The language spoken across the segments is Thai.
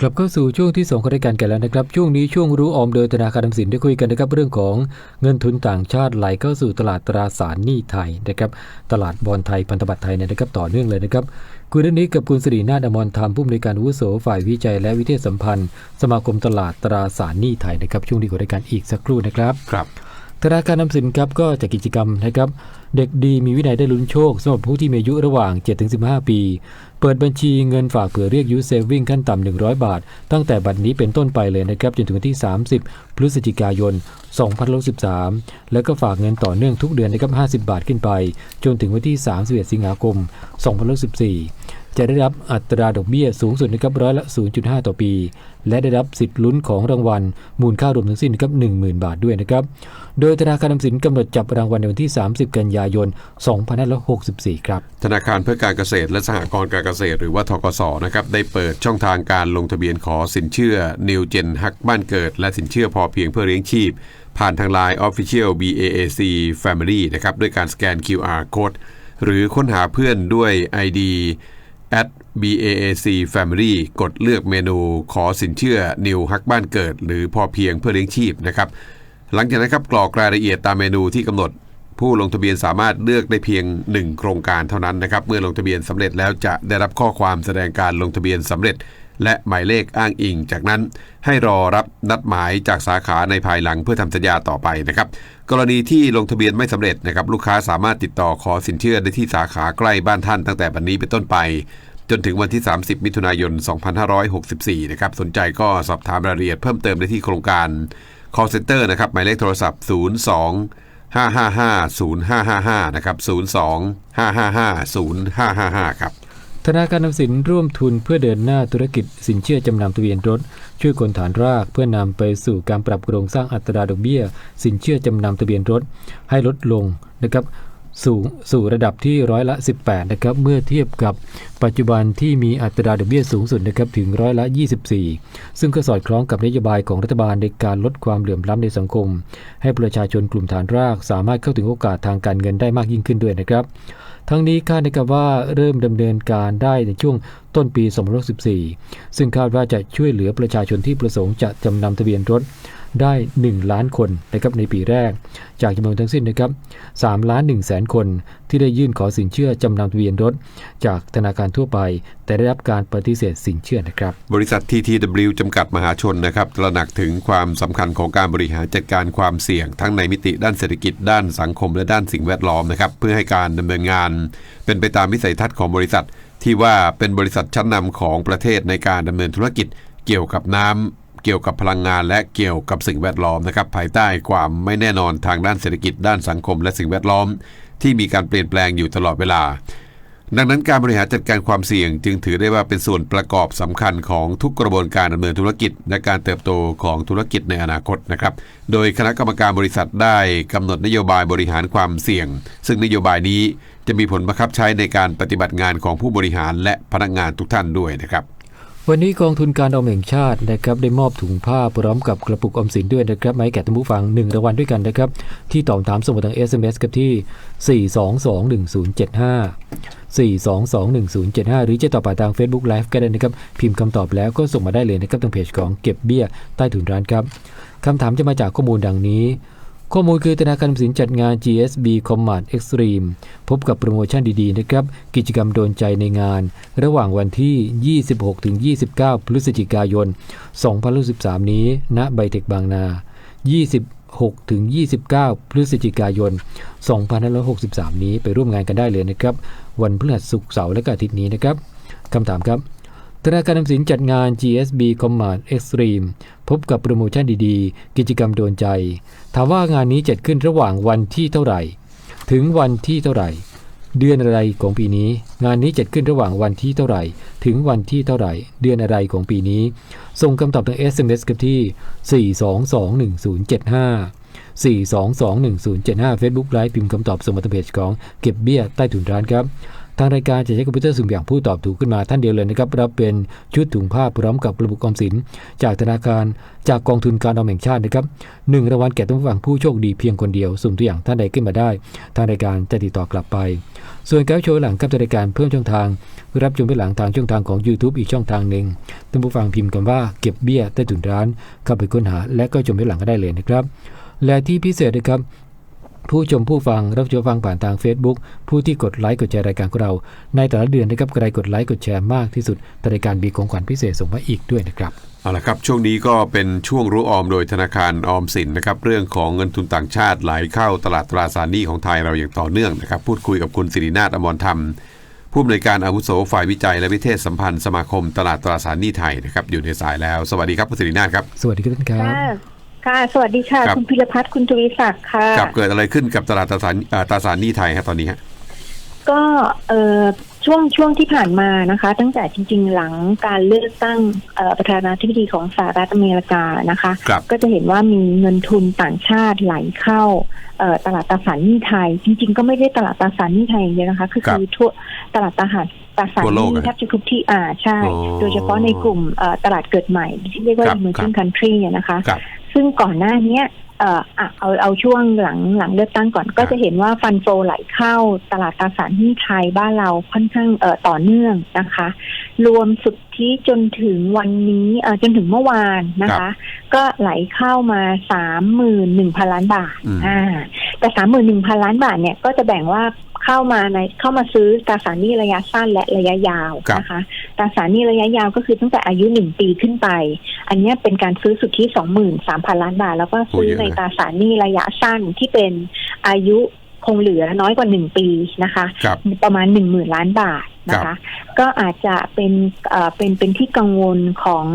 กลับเข้าสู่ช่วงที่ 2 ของรายการกันแล้วนะครับ ช่วงนี้ช่วงรู้ออมโดยธนาคารออมสินได้คุยกันนะครับเรื่องของเงินทุนต่างชาติไหลเข้าสู่ตลาดตราสารหนี้ไทยนะครับตลาดบอลไทยพันธบัตรไทยเนี่ยนะครับต่อเนื่องเลยนะครับคุยเรื่องนี้กับคุณสิรินาถอมรธรรมผู้อำนวยการวุโสฝ่ายวิจัยและวิทยาสัมพันธ์ สมาคมตลาดตราสารหนี้ไทยนะครับช่วงนี้ของรายการอีกสักครู่นะครับครับ ธนาคารออมสินครับก็จัดกิจกรรมนะครับ เด็กดีมีวินัยได้ลุ้นโชคสำหรับผู้ที่มีอายุระหว่าง 7-15 ปี เปิดบัญชีเงินฝากเผื่อเรียกยูเซฟวิ่งขั้นต่ำ100 บาท ตั้งแต่บัดนี้เป็นต้นไปเลยนะครับ จนถึงวันที่ 30 พฤศจิกายน 2013 แล้วก็ฝากเงินต่อเนื่องทุกเดือนนะครับ 50 บาทขึ้นไป จนถึงวันที่ 31 สิงหาคม 2014 จะได้รับอัตราดอกเบี้ยสูงสุดนะครับร้อยละ 0.5 ต่อปี และได้รับสิทธิ์ลุ้นของรางวัล มูลค่ารวมทั้งสิ้นนะครับ10,000 บาทด้วยนะครับ โดยธนาคารออมสินกำหนดจับรางวัลในวันที่ 30 กันยายน 2564 ครับ ธนาคารเพื่อการเกษตรและสหกรณ์การเกษตร หรือว่าทกสนะครับได้เปิดช่องทางการลงทะเบียนขอสินเชื่อ New Gen ฮักบ้านเกิด และสินเชื่อพอเพียงเพื่อเลี้ยงชีพ ผ่านทาง Line Official BAAC Family นะครับด้วยการสแกน QR Code หรือค้นหาเพื่อนด้วย ID at BAAC Family กดเลือกเมนูขอสินเชื่อ New ฮักบ้านเกิด หรือพอเพียงเพื่อเลี้ยงชีพนะครับหลังจากนั้นครับกรอกรายละเอียดตามเมนูที่กำหนด ผู้ลงทะเบียนสามารถเลือกได้เพียง 1 โครงการเท่านั้นนะครับเมื่อลงทะเบียนสำเร็จแล้วจะได้รับข้อความแสดงการลงทะเบียนสำเร็จ และหมายเลขอ้างอิง จากนั้นให้รอรับนัดหมายจากสาขาในภายหลังเพื่อทำสัญญาต่อไปนะครับกรณีที่ลงทะเบียนไม่สำเร็จนะครับลูกค้าสามารถติดต่อขอสินเชื่อได้ที่สาขาใกล้บ้านท่านตั้งแต่บัดนนี้เป็นต้นไปจนถึงวันที่ 30 มิถุนายน 2564 นะครับ สนใจก็สอบถามรายละเอียดเพิ่มเติมได้ที่โครงการ call center นะครับ หมายเลขโทรศัพท์ 02 555-0555 นะครับ 02-555-0555 ครับ ธนาคารออมสินร่วมทุนเพื่อเดินหน้าธุรกิจสินเชื่อจำนำทะเบียนรถ ช่วยคนฐานรากเพื่อนำไปสู่การปรับโครงสร้างอัตราดอกเบี้ย สินเชื่อจำนำทะเบียนรถ ให้ลดลงนะครับสูงสู่ระดับที่ร้อยละ 18 นะครับ เมื่อเทียบกับปัจจุบันที่มีอัตราดอกเบี้ยสูงสุดนะครับถึงร้อยละ 24 ซึ่งก็สอดคล้องกับนโยบายของรัฐบาลในการลดความเหลื่อมล้ำในสังคม ให้ประชาชนกลุ่มฐานรากสามารถเข้าถึงโอกาสทางการเงินได้มากยิ่งขึ้นด้วยนะครับ ทั้งนี้คาดนะครับว่าเริ่มดำเนินการได้ในช่วงต้นปี 2014 ซึ่งคาดว่าจะช่วยเหลือประชาชนที่ประสงค์จะจำนำทะเบียนรถ ได้ 1 ล้านคนนะครับในปีแรก จากจำนวนทั้งสิ้นนะครับ3ล้าน1แสนคนที่ได้ยื่นขอสินเชื่อจำนำทะเบียนรถ จากธนาคารทั่วไป แต่ได้รับการปฏิเสธสินเชื่อนะครับ บริษัท TTW จำกัดมหาชนนะครับตระหนักถึงความสำคัญของการบริหารจัดการความเสี่ยง ทั้งในมิติด้านเศรษฐกิจด้านสังคมและด้านสิ่งแวดล้อมนะครับเพื่อให้การดำเนินงาน เป็นไปตามวิสัยทัศน์ของบริษัท ที่ว่าเป็นบริษัทชั้นนำของประเทศในการดำเนินธุรกิจเกี่ยวกับน้ำ เกี่ยวกับพลังงานและเกี่ยวกับสิ่งแวดล้อมนะครับภายใต้ความไม่แน่นอนทางด้านเศรษฐกิจด้านสังคมและสิ่งแวดล้อม ที่มีการเปลี่ยนแปลงอยู่ตลอดเวลา ดังนั้นการบริหารจัดการความเสี่ยง จึงถือได้ว่าเป็นส่วนประกอบสำคัญของทุกกระบวนการดำเนินธุรกิจ และการเติบโตของธุรกิจในอนาคตนะครับโดยคณะกรรมการบริษัทได้กำหนดนโยบายบริหารความเสี่ยง ซึ่งนโยบายนี้จะมีผลบังคับใช้ในการปฏิบัติงานของผู้บริหารและพนักงานทุกท่านด้วยนะครับ วันนี้กองทุนการออมแห่งชาตินะครับได้มอบถุงผ้าพร้อมกับกระปุกออมสินด้วยนะครับมาให้แก่ท่านผู้ฟัง1รางวัลด้วยกันนะครับ ที่ตอบถามส่งมาทาง SMS กับที่ 4221075 4221075 หรือจะตอบผ่านทาง Facebook Live ก็ได้นะครับ พิมพ์คำตอบแล้วก็ส่งมาได้เลยนะครับทางเพจของเก็บเบี้ยใต้ถุนร้านครับคำถามจะมาจากข้อมูลดังนี้ ข้อมูลคือธนาคารสินจัดงาน GSB Combat Extreme พบกับโปรโมชั่นดีๆนะครับ กิจกรรมโดนใจในงาน ระหว่างวันที่ 26-29 พฤศจิกายน 2013 นี้ ณ ไบเทคบางนา 26ถึง29 พฤศจิกายน 2563 นี้ไปร่วมงานกันได้เลยนะครับ วันพฤหัสศุกร์เสาร์และอาทิตย์นี้นะครับคำถามครับ ธนาคารออมสินจัดงาน GSB Command Extreme พบกับโปรโมชั่นดีๆ กิจกรรมโดนใจ ถามว่างานนี้จัดขึ้นระหว่างวันที่เท่าไหร่ ถึงวันที่เท่าไหร่ เดือนอะไรของปีนี้ งานนี้จัดขึ้นระหว่างวันที่เท่าไหร่ ถึงวันที่เท่าไหร่ เดือนอะไรของปีนี้ ส่งคำตอบทาง SMS กับที่ 4221075 4221075 Facebook Live พิมพ์คำตอบส่งมาทางเพจของเก็บเบี้ยใต้ถุนร้านครับ ทางรายการจะใช้คอมพิวเตอร์สุ่มอย่างผู้ตอบถูกขึ้นมาท่านเดียวเลยนะครับรับเป็นชุดถุงผ้าพร้อมกับกระปุกออมสิน จากธนาคารจากกองทุนการออมแห่งชาตินะครับหนึ่งรางวัลแก่ท่านผู้ฟังผู้โชคดีเพียงคนเดียวสุ่มตัวอย่างท่านใดขึ้นมาได้ ทางรายการจะติดต่อกลับไป ส่วนการโชว์หลังกับรายการเพิ่มช่องทาง รับชมไปหลังทางช่องทางของ YouTube อีกช่องทางหนึ่งท่านผู้ฟังพิมพ์คำว่าเก็บเบี้ยใต้ถุนร้านเข้าไปค้นหา และก็ชมไปหลังก็ได้เลยนะครับและที่พิเศษนะครับ ผู้ชมผู้ฟังรับชมฟังผ่านทาง Facebook ผู้ที่กดไลค์กดแชร์รายการของเรา ในแต่ละเดือนนะครับใครกดไลค์กดแชร์มากที่สุดแต่รายการมีของขวัญพิเศษส่งมาอีกด้วยนะครับเอาละครับช่วงนี้ก็เป็นช่วงรู้ออมโดยธนาคารออมสินนะครับเรื่องของเงินทุนต่างชาติไหลเข้าตลาดตราสารหนี้ของไทยเราอย่างต่อเนื่องนะครับพูดคุยกับคุณสิรินาถอมรธรรม ผู้อำนวยการอาวุโสฝ่ายวิจัยและวิเทศสัมพันธ์สมาคมตลาดตราสารหนี้ไทยนะครับอยู่ในสายแล้ว สวัสดีครับคุณสิรินาถครับสวัสดีครับท่าน ครับค่ะค่ะสวัสดีค่ะ ครับ คุณพิรพัฒน์คุณทวีศักดิ์ค่ะ กับเกิดอะไรขึ้นกับตลาดตราสารเอ่อตราสารหนี้ไทยครับตอนนี้ฮะ ก็เอ่อช่วงช่วงที่ผ่านมานะคะ ตั้งแต่จริง ๆ หลังการเลือกตั้งเอ่อประธานาธิบดีของสหรัฐอเมริกานะคะ ครับ ก็จะเห็นว่ามีเงินทุนต่างชาติไหลเข้าเอ่อตลาดตราสารหนี้ไทย จริง ๆ ก็ไม่ได้ตลาดตราสารหนี้ไทยอย่างเดียวนะคะคือครับคือทั่วตลาดตราสารตราสารทั่วหโลกนี้อะแทบจะทุกที่อ่าใช่ อ๋อโดยเฉพาะในกลุ่มเอ่อตลาดเกิดใหม่ที่เรียกว่า ครับ emerging country อะนะคะ ครับ ซึ่งก่อนหน้าเนี้ยเอ่ออะเอาเอาช่วงหลังหลังเลือกตั้งก่อน ก็จะเห็นว่าฟันโฟไหลเข้าตลาดตราสารหนี้ไทยบ้านเราค่อนข้างเอ่อต่อเนื่องนะคะ รวมสุดที่จนถึงวันนี้เอ่อจนถึงเมื่อวานนะครัคะบก็ไหลเข้ามาสามหมื่นหนึ่งพันล้านบาทอืมอ่า แต่สามหมื่นหนึ่งพันล้านบาทเนี่ยก็จะแบ่งว่าเข้ามาในเข้ามาซื้อตราสารหนี้ระยะสั้นและระยะยาวครับนะคะตราสารหนี้ระยะยาวก็คือตั้งแต่อายุหนึ่งปีขึ้นไป อันเนี้ยเป็นการซื้อสุทธิสองหมื่นสามพันล้านบาท แล้วก็ซื้อในตราสารหนี้ระยะสั้นที่เป็นอายุคงเหลือน้อยกว่าหนึ่งปีนะคะครับประมาณหนึ่งหมื่นล้านบาทนะครัคะบก็อาจจะเป็นเอ่อเป็นเป็นที่กังวลของ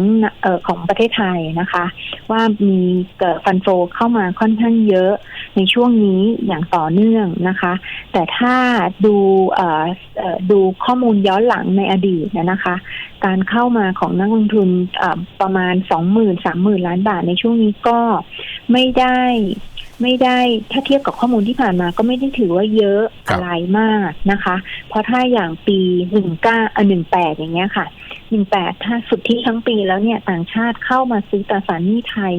เอ่อของประเทศไทยนะคะ ว่ามีเกิดฟันโฟเข้ามาค่อนข้างเยอะ ในช่วงนี้อย่างต่อเนื่องนะคะ แต่ถ้าดูดูข้อมูลย้อนหลังในอดีตนะคะ การเข้ามาของนักลงทุนประมาณสองหมื่นสามหมื่นล้านบาทในช่วงนี้ก็ไม่ได้ ไม่ได้ถ้าเทียบกับข้อมูลที่ผ่านมาก็ไม่ได้ถือว่าเยอะครับ อะไรมากนะคะ เพราะถ้าอย่างปีหนึ่งเก้าหนึ่งแปดอย่างเงี้ยค่ะหนึ่งแปดถ้าสุดที่ทั้งปีแล้วเนี่ยต่างชาติเข้ามาซื้อตราสารหนี้ไทย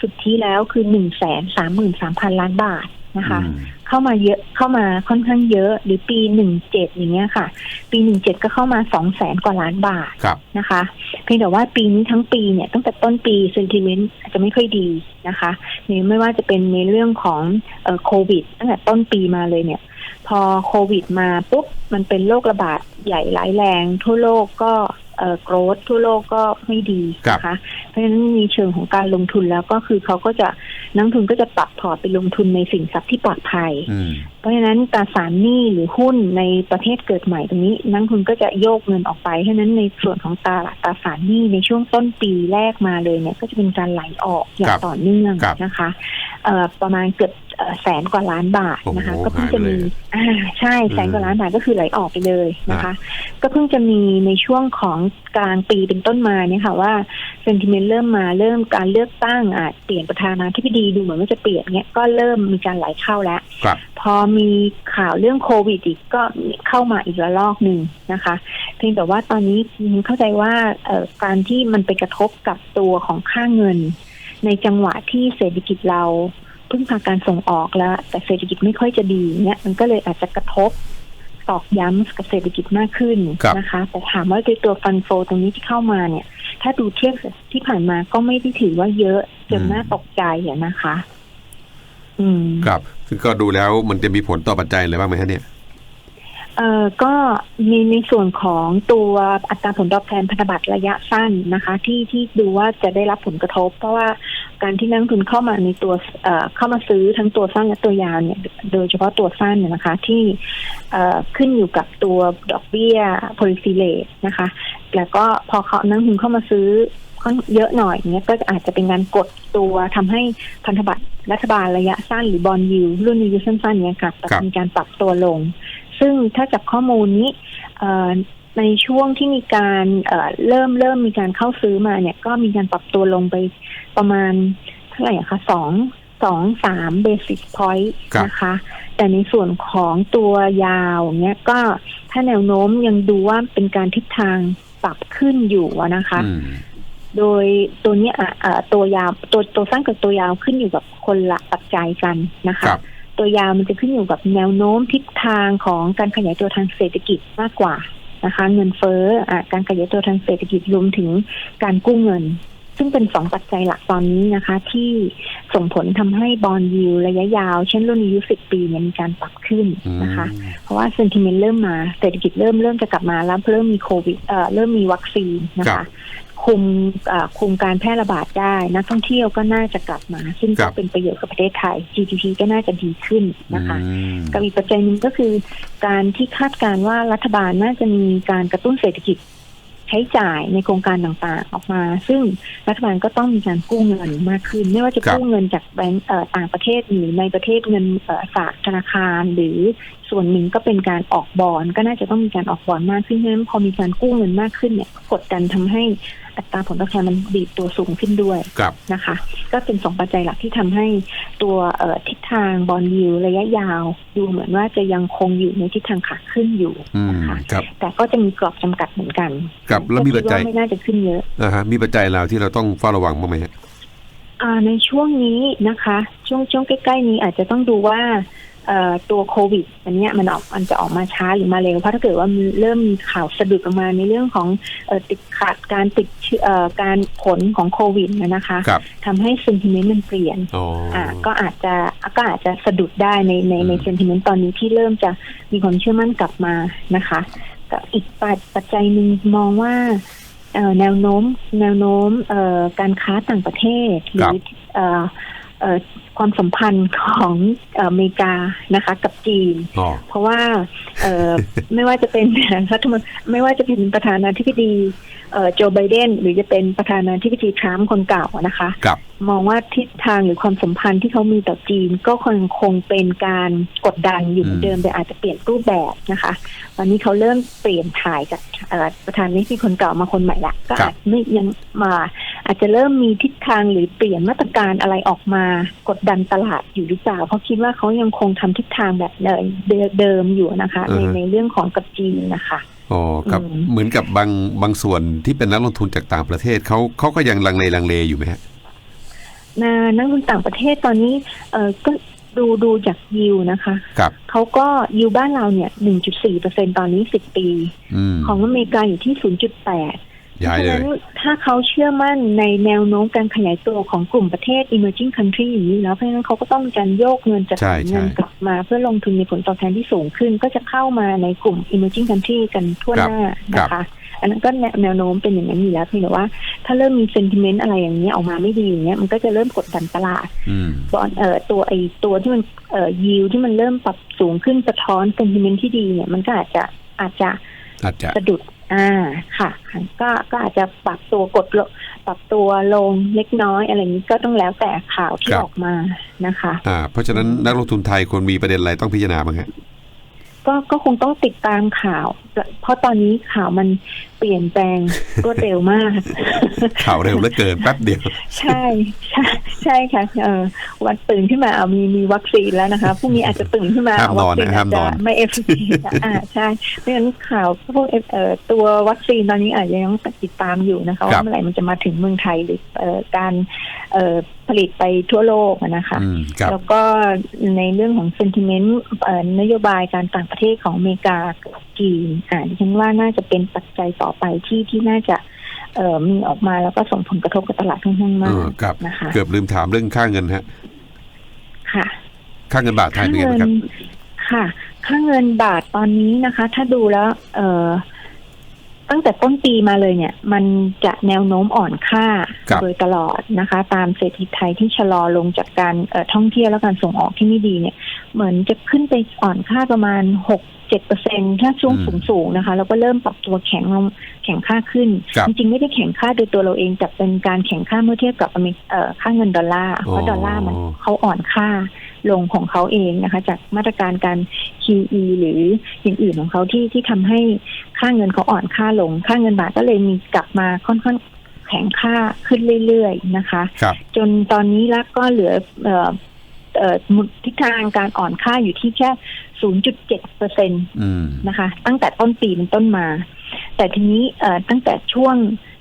สุดที่แล้วคือหนึ่งแสนสามหมื่นสามพันล้านบาท นะคะอืมเข้ามาเยอะเข้ามาค่อนข้างเยอะ หรือปีหนึ่งเจ็ดอย่างเงี้ยค่ะ ปีหนึ่งเจ็ดก็เข้ามาสองแสนกว่าล้านบาทครับนะคะ เพียงแต่ว่าปีนี้ทั้งปีเนี่ยตั้งแต่ต้นปีเซนติเมนต์อาจจะไม่ค่อยดีนะคะในไม่ว่าจะเป็นในเรื่องของเอ่อโควิดตั้งแต่ต้นปีมาเลยเนี่ย พอโควิดมาปุ๊บมันเป็นโรคระบาดใหญ่ร้ายแรง ทั่วโลกก็เอ่อโกรธทั่วโลกก็ไม่ดีนะคะเพราะฉะนั้นในเชิงของการลงทุนแล้วก็คือเขาก็จะนักลงทุนก็จะปรับพอร์ตไปลงทุนในสินทรัพย์ที่ปลอดภัยอืมเพราะฉะนั้นตราสารหนี้หรือหุ้นในประเทศเกิดใหม่ตรงนี้ นักลงทุนก็จะโยกเงินออกไปเพราะฉะนั้นในส่วนของตลาดตราสารหนี้ในช่วงต้นปีแรกมาเลยเนี่ยก็จะเป็นการไหลออกอย่าครังบต่อเนื่องครับนะคะเอ่อประมาณเกือบเอ่อ แสนกว่าล้านบาทนะคะโอ้โหก็เพิ่งจะมีหายไปเลยอ่าใช่แสนกว่าล้านบาทก็คือไหลออกไปเลยนะคะอ่ก็เพิ่งจะมีในช่วงของกลางปีเป็นต้นมาเนี่ยค่ะว่าเซนติเมนต์เริ่มมาเริ่มการเลือกตั้งอาจเปลี่ยนประธานาธิบดีดูเหมือนว่าจะเปลี่ยนเนี่ยก็เริ่มมีการไหลเข้าแล้วครับพอมีข่าวเรื่องโควิดอีกก็เข้ามาอีกระลอกหนึ่งนะคะเพียงแต่ว่าตอนนี้เข้าใจว่าเอ่อการที่มันไปกระทบกับตัวของค่าเงิน ในจังหวะที่เศรษฐกิจเราเพิ่งพาการส่งออกแล้ว แต่เศรษฐกิจไม่ค่อยจะดีเนี่ยมันก็เลยอาจจะกระทบตอกย้ำกับเศรษฐกิจมากขึ้นครับนะคะ แต่ถามว่าในตัวฟันโฟตรงนี้ที่เข้ามาเนี่ย ถ้าดูเทียบกับที่ผ่านมาก็ไม่ได้ถือว่าเยอะจนน่าตกใจอะนะคะ อืมครับซึ่งก็ดูแล้วมันจะมีผลต่อปัจจัยอะไรบ้างไหมฮะเนี่ยเอ่อก็มีในส่วนของตัวอัตราผลตอบแทนพันธบัตรระยะสั้นนะคะ ที่ที่ดูว่าจะได้รับผลกระทบ เพราะว่า การที่นักลงทุนเข้ามาในตัวเข้ามาซื้อทั้งตัวสั้นและตัวยาวเนี่ย โดยเฉพาะตัวสั้นเนี่ยนะคะ ที่ขึ้นอยู่กับตัวดอกเบี้ย policy rate นะคะ แล้วก็พอเขานักทุนเข้ามาซื้อเยอะหน่อยเนี้ยก็อาจจะเป็นการกดตัวทำให้พันธบัตรรัฐบาลระยะสั้นหรือบอลยูรุ่นอายุสั้นๆเนี้ยค่ะครับมีการปรับตัวลง ซึ่งถ้าจากข้อมูลนี้ ในช่วงที่มีการเอ่อเริ่มเริ่มมีการเข้าซื้อมาเนี่ย ก็มีการปรับตัวลงไปประมาณเท่าไหร่อะคะสองสองสามเบสิสพอยต์ครับนะคะ แต่ในส่วนของตัวยาวเนี้ยก็ถ้าแนวโน้มยังดูว่าเป็นการทิศทางปรับขึ้นอยู่อะนะคะอืมโดยตัวเนี้ยอะอะตัวยาวตัวตัวสั้นกับตัวยาวขึ้นอยู่กับคนละปัจจัยกันนะคะครับตัวยาวมันจะขึ้นอยู่กับแนวโน้มทิศทางของการขยายตัวทางเศรษฐกิจมากกว่า นะคะ เงินเฟ้ออะการขยายตัวทางเศรษฐกิจรวมถึงการกู้เงิน ซึ่งเป็นสองปัจจัยหลักตอนนี้นะคะ ที่ส่งผลทำให้บอลยูระยะยาว เช่นรุ่นอายุสิบปีเนี่ยมีการปรับขึ้นอืมนะคะ เพราะว่าเซนติเมนต์เริ่มมาเศรษฐกิจเริ่มเริ่มจะกลับมาแล้วเริ่มมีโควิดเอ่อเริ่มมีวัคซีนนะครัคะบ คุมเอ่อคุมการแพร่ระบาดได้นักท่องเที่ยวก็น่าจะกลับมา ซึ่งครัก็บเป็นประโยชน์กับประเทศไทย GDP ก็น่าจะดีขึ้นนะคะอืมกับอีกปัจจัยหนึ่งก็คือการที่คาดการณ์ว่ารัฐบาลน่าจะมีการกระตุ้นเศรษฐกิจใช้จ่ายในโครงการต่างๆออกมา ซึ่งรัฐบาลก็ต้องมีการกู้เงินมากขึ้น ไม่ว่าจะครับกู้เงินจากแบงก์เอ่อต่างประเทศหรือในประเทศเงินเอ่อฝากธนาคาร หรือส่วนหนึ่งก็เป็นการออกบอลก็น่าจะต้องมีการออกบอลมากขึ้นเพราะฉะนั้นพอมีการกู้เงินมากขึ้นเนี่ยกดดันทำให้ อัตราผลตอบแทนมันดีดตัวสูงขึ้นด้วยครับนะคะ ก็เป็นสองปัจจัยหลักที่ทำให้ตัวเอ่อทิศทางบอลยูระยะยาว ดูเหมือนว่าจะยังคงอยู่ในทิศทางขาขึ้นอยู่อืมนะคะครับแต่ก็จะมีกรอบจำกัดเหมือนกันครับแล้วมีปัจจัยก็คิดว่าไม่น่าจะขึ้นเยอะนะฮะมีปัจจัยเราที่เราต้องเฝ้าระวังบ้างไหมฮะอ่าในช่วงนี้นะคะ ช่วงช่วงใกล้ๆนี้อาจจะต้องดูว่าเอ่อ ตัวโควิดอันเนี้ยมันออกมันจะออกมาช้าหรือมาเร็วเพราะถ้าเกิดว่ามันเริ่มมีข่าวสะดุดออกมาในเรื่องของเอ่อติดขาดการติดเชื้อเอ่อการผลของโควิดนะนะคะครับทำให้เซนติเมนต์มันเปลี่ยนอ๋อออ่าก็อาจจะก็อาจจะสะดุดได้ในในในอืมเซนติเมนต์ตอนนี้ที่เริ่มจะมีความเชื่อมั่นกลับมานะคะกับอีกปัจปัจจัยหนึ่งมองว่าเอ่อแนวโน้ม แนวโน้มเอ่อการค้าต่างประเทศหรือเอ่อเอ่อ ความสัมพันธ์ของเอ่ออเมริกานะคะ กับจีนอ๋อเพราะว่าเอ่อไม่ว่าจะเป็นรัฐมนตรีไม่ว่าจะเป็นประธานาธิบดีเอ่อโจไบเดนหรือจะเป็นประธานาธิบดีทรัมป์คนเก่าอะนะคะครับมองว่าทิศทางหรือความสัมพันธ์ที่เขามีต่อจีน ก็คงคงเป็นการกดดันอยู่เหมือนเดิมแต่อาจจะเปลี่ยนรูปแบบนะคะตอนนี้เขาเริ่มเปลี่ยนถ่ายจากเอ่อประธานาธิบดีคนเก่ามาคนใหม่ละก็ครับอาจไม่ยังมาอาจจะเริ่มมีทิศ ทางหรือเปลี่ยนมาตรการอะไรออกมากดดันตลาดอยู่หรือเปล่าเพราะคิดว่าเขายังคงทำทิศทางแบบเดิมเดิมอยู่นะคะ ในอือฮะในเรื่องของกับจีนนะคะอ๋อครับอืมเหมือนกับบางบางส่วนที่เป็นนักลงทุนจากต่างประเทศเขาเขาก็ยังลังเลลังเลอยู่ไหมฮะนะนักลงทุนต่างประเทศตอนนี้เออก็ดูดูจากยิวนะคะครับเขาก็ยิวบ้านเราเนี่ย 1.4เปอร์เซ็นตอนนี้ 10 ปีอืมของอเมริกาอยู่ที่ 0.8 ย้ายฉะเลนั้ยนถ้าเขาเชื่อมั่นในแนวโน้มการขยายตัวของกลุ่มประเทศ emerging country อย่างนี้แล้วเพราะฉะนั้นเขาก็ต้องมีการโยกเงินจากใช่เงินใช่กลับมาเพื่อลงทุนในผลตอบแทนที่สูงขึ้น ก็จะเข้ามาในกลุ่ม emerging country กันทั่วหน้านะคะ อันนั้นก็แนวแนวโน้มเป็นอย่างนั้นอยู่แล้วเพียงแต่ว่าถ้าเริ่มมี sentiment อะไรอย่างนี้ยออกมาไม่ดีอย่างเงี้ยมันก็จะเริ่มกดดันตลาด อืม บอลเอ่อตัวไอตัวที่มันเอ่อยิวที่มันเริ่มปรับสูงขึ้นสะท้อน sentiment ที่ดีเนี่ยมันก็อาจจะอาจจะอาจจะ สะดุด อ่าค่ะ ก็ก็อาจจะปรับตัวกดลงปรับตัวลงเล็กน้อยอะไรอย่างนี้ก็ต้องแล้วแต่ข่าวที่ครับออกมานะคะ อ่า เพราะฉะนั้นนักลงทุนไทยควรมีประเด็นอะไรต้องพิจารณาบ้างฮะก็ก็คงต้องติดตามข่าว เพราะตอนนี้ข่าวมันเปลี่ยนแปลงรวดเร็วมาก ข่าวเร็วเหลือเกินแป๊บเดียว ใช่ใช่ ใช่ค่ะเออวันตื่นขึ้นมาเอามีมีวัคซีนแล้วนะคะพรุ่งนี้อาจจะตื่นขึ้นมาห้ามนอนนะวัคซีนห้ามนอนจจะไม่เอฟซีอ่าใช่เพราะฉะนั้นข่าวพวกเอ่อตัววัคซีนตอนนี้อาจจะยังติดตามอยู่นะคะครัว่าบเมื่อไหร่มันจะมาถึงเมืองไทยหรือเอ่อการเอ่อผลิตไปทั่วโลกอะนะคะอืมครับแล้วก็ในเรื่องของเซนติเมนต์นโยบายการต่างประเทศของอเมริกากับจีนอ่าดิฉันว่าน่าจะเป็นปัจจัยต่อไปที่ที่น่าจะเอ่อ มีออกมาแล้วก็ส่งผลกระทบกับตลาดค่อนข้างเอมากอครับนะคะเกือบลืมถามเรื่องค่าเงินฮะค่ะ ค่าเงินบาทไทยเป็นไงบ้างครับค่ะ ค่าเงินบาทตอนนี้นะคะ ถ้าดูแล้ว เอ่อตั้งแต่ต้นปีมาเลยเนี่ย มันจะแนวโน้มอ่อนค่าครับโดยตลอดนะคะ ตามเศรษฐกิจไทยที่ชะลอลงจากการเอ่อท่องเที่ยวและการส่งออกที่ไม่ดีเนี่ย เหมือนจะขึ้นไปอ่อนค่าประมาณหกเจ็ดเปอร์เซ็นถ้าช่วงอืสูมงสูงๆนะคะ แล้วก็เริ่มปรับตัวแข็งลงแข็งค่าขึ้นครับจริงๆ ไม่ได้แข็งค่าโดยตัวเราเองแต่เป็นการแข็งค่าเมื่อเทียบกับอเมริเอ่อค่าเงินดอลลาร์เพราะดอลลาร์มันเขาอ่อนค่าลงของเขาเองนะคะ จากมาตรการการ QE หรืออย่างอื่นของเขาที่ที่ทำให้ค่าเงินเขาอ่อนค่าลง ค่าเงินบาทก็เลยมีกลับมาค่อนข้างแข็งค่าขึ้นเรื่อยๆนะคะครับจนตอนนี้แล้วก็เหลือเอ่อเอ่อมุ ทิศทางการอ่อนค่าอยู่ที่แค่ 0.7เปอร์เซ็นตอืมนะคะ ตั้งแต่ต้นปีเป็นต้นมา แต่ทีนี้เอ่อตั้งแต่ช่วง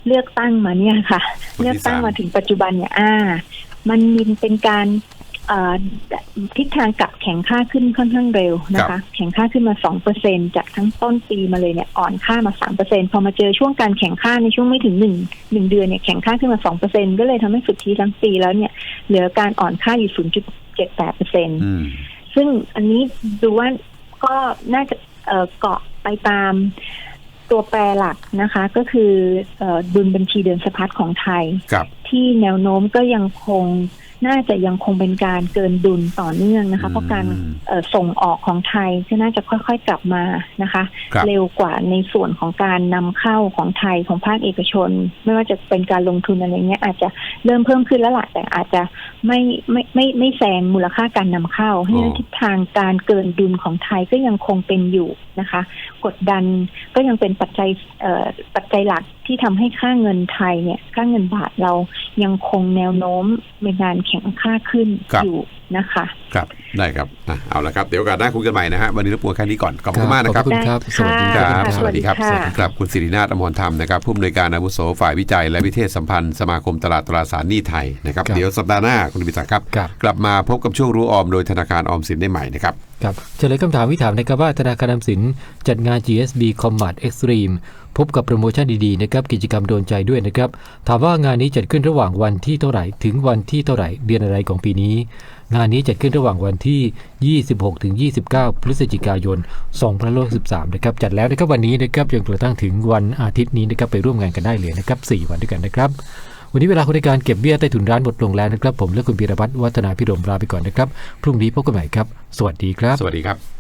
เลือกตั้งมาเนี่ยค่ะวันที่เลือกตั้งสามมาถึงปัจจุบันเนี่ยอ่า มันมีเป็นการเอ่อ ทิศทางกลับแข็งค่าขึ้นค่อนข้างเร็วนะคะ แข็งค่าขึ้นมาสองเปอร์เซ็นจากทั้งต้นปีมาเลยเนี่ยอ่อนค่ามาสามเปอร์เซ็นพอมาเจอช่วงการแข่งค่าในช่วงไม่ถึงหนึ่งหนึ่งเดือนเนี่ยแข่งค่าขึ้นมาสองเปอร์เซ็นก็เลยทำให้สุทธิทั้งปีแล้วเนี่ยเหลือการอ่อนค่าอยู่ศูนย์จุดเจ็ดแปดเปอร์เซ็นอืมซึ่งอันนี้ดูว่าก็น่าจะเอ่อเกาะไปตามตัวแปรหลักนะคะก็คือเอ่อดุลบัญชีเดินสะพัดของไทยครับที่แนวโน้มก็ยังคง น่าจะยังคงเป็นการเกินดุลต่อเนื่องนะคะ เพราะการอืมเอ่อส่งออกของไทยก็น่าจะค่อยๆกลับมานะคะครับเร็วกว่าในส่วนของการนำเข้าของไทยของภาคเอกชน ไม่ว่าจะเป็นการลงทุนอะไรเงี้ยอาจจะเริ่มเพิ่มขึ้นแล้วล่ะแต่อาจจะไม่ไม่ไม่ไม่แซงมูลค่าการนำเข้าเพราะฉะนั้นทิศทางการเกินดุลของไทยก็ยังคงเป็นอยู่นะคะ กดดันก็ยังเป็นปัจจัยเอ่อปัจจัยหลัก ที่ทำให้ค่าเงินไทยเนี่ยค่าเงินบาทเรายังคงแนวโน้มในการแข็งค่าขึ้นครับอยู่นะคะ ครับได้ครับอะเอาละครับ เดี๋ยวโอกาสหน้าคุยกันใหม่นะฮะวันนี้รบกวนแค่นี้ก่อน ขอบคุณมากนะครับ ขอบคุณครับ สวัสดีคครัรับบค่ะสวัสดีครับ สวัสดีค่ะครับ คุณสิรินาถอมรธรรมนะครับ ผู้อำนวยการอาวุโสฝ่ายวิจัย และวิเทศสัมพันธ์สมาคมตลาดตราสารหนี้ไทยนะครับครับเดี๋ยวสัปดาห์หน้าคุณวิศักดิ์ครับครับ กลับมาพบกับช่วงรู้ออมโดยธนาคารออมสินได้ใหม่นะครับครับเฉลยคำถามที่ถามนะครับว่าธนาคารออมสินจัดงาน GSB Combat Extreme พบกับโปรโมชั่นดีๆนะครับกิจกรรมโดนใจด้วยนะครับถามว่างานนี้จัดขึ้นระหว่างวันที่เท่าไหร่ถึงวันที่เท่าไหร่เดือนอะไรของปีนี้ งานนี้จัดขึ้นระหว่างวันที่ 26 ถึง 29 พฤศจิกายน 2563 นะครับ จัดแล้วนะครับวันนี้นะครับจนกระทั่งถึงวันอาทิตย์นี้นะครับไปร่วมงานกันได้เลยนะครับ 4 วันด้วยกันนะครับ วันนี้เวลาของรายการเก็บเบี้ยใต้ถุนร้านหมดลงแล้วนะครับ ผมและคุณพีรพัฒน์วัฒนาพิรมลาไปก่อนนะครับ พรุ่งนี้พบกันใหม่ครับ สวัสดีครับ สวัสดีครับ